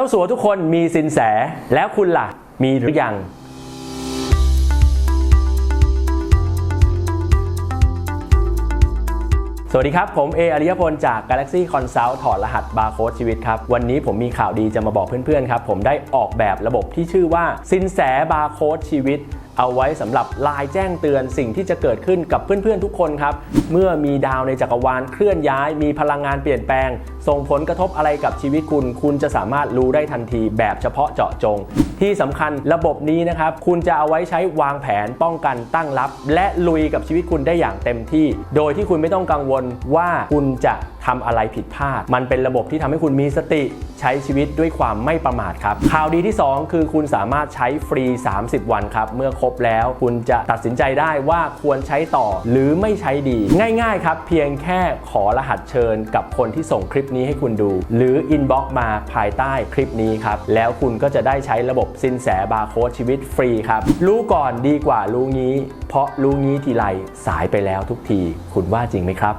จ้าสัวทุกคนมีสินแสแล้วคุณล่ะ มีหรือยังสวัสดีครับ ผมเออริยพลจาก Galaxy Consult ถอดรหัสบาร์โค้ดชีวิตครับ วันนี้ผมมีข่าวดีจะมาบอกเพื่อนๆครับ ผมได้ออกแบบระบบที่ชื่อว่าสินแสบาร์โค้ดชีวิต เอาไว้สำหรับลายแจ้งเตือนสิ่งที่จะเกิดขึ้นกับเพื่อนๆทุกคนครับ เมื่อมีดาวในจักรวาลเคลื่อนย้าย มีพลังงานเปลี่ยนแปลง ส่งผลกระทบอะไรกับชีวิตคุณ คุณจะสามารถรู้ได้ทันทีแบบเฉพาะเจาะจง ที่สำคัญระบบนี้นะครับ คุณจะเอาไว้ใช้วางแผนป้องกันตั้งรับ และลุยกับชีวิตคุณได้อย่างเต็มที่ โดยที่คุณไม่ต้องกังวลว่าคุณจะ ทำอะไรผิดพลาด มันเป็นระบบที่ทำให้คุณมีสติใช้ชีวิตด้วยความไม่ประมาทครับ ข่าวดีที่ 2 คือคุณสามารถใช้ฟรี 30 วันครับ เมื่อครบแล้วคุณจะตัดสินใจได้ว่าควรใช้ต่อหรือไม่ใช้ดี ง่ายๆครับ เพียงแค่ขอรหัสเชิญกับคนที่ส่งคลิปนี้ให้คุณดู หรืออินบ็อกมาภายใต้คลิปนี้ครับ แล้วคุณก็จะได้ใช้ระบบสินแสบาร์โค้ดชีวิตฟรีครับ รู้ก่อนดีกว่ารู้งี้ เพราะรู้งี้ทีไรสายไปแล้วทุกที คุณว่าจริงไหมครับ